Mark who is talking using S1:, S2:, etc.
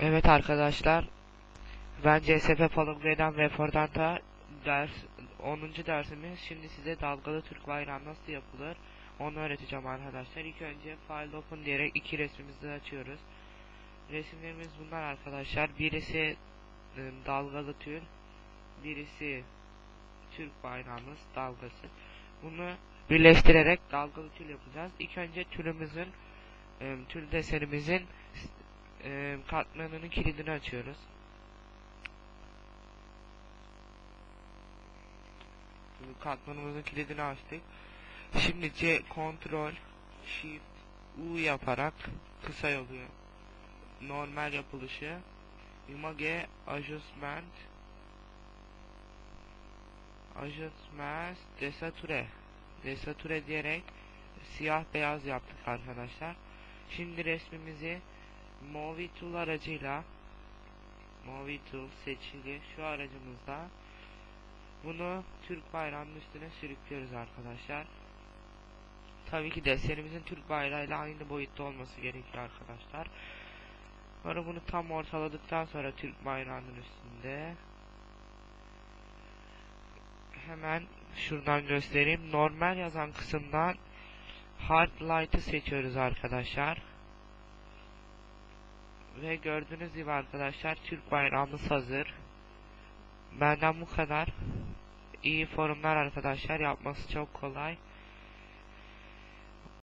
S1: Evet arkadaşlar, ben CSP Palomgra'dan ve Fordanta ders 10. dersimiz. Şimdi size dalgalı Türk bayrağı nasıl yapılır onu öğreteceğim arkadaşlar. İlk önce File Open diyerek iki resmimizi açıyoruz. Resimlerimiz bunlar arkadaşlar. Birisi e, dalgalı tül, birisi Türk bayrağımız dalgası. Bunu birleştirerek dalgalı tül yapacağız. İlk önce tülümüzün e, tül desenimizin e, katmanının kilidini açıyoruz. Şimdi katmanımızın kilidini açtık. Şimdi C Ctrl Shift U yaparak kısa oluyor. Normal yapılışı Image Adjustment Adjustment Desature Desature diyerek siyah beyaz yaptık arkadaşlar. Şimdi resmimizi Movie Tool aracıyla Movie Tool seçili şu aracımızda bunu Türk bayrağının üstüne sürüklüyoruz arkadaşlar. Tabii ki desenimizin Türk bayrağıyla aynı boyutta olması gerekiyor arkadaşlar. Sonra bunu tam ortaladıktan sonra Türk bayrağının üstünde hemen şuradan göstereyim. Normal yazan kısımdan Hard Light'ı seçiyoruz arkadaşlar. Ve gördüğünüz gibi arkadaşlar Türk bayrağımız hazır. Benden bu kadar. İyi forumlar arkadaşlar yapması çok kolay.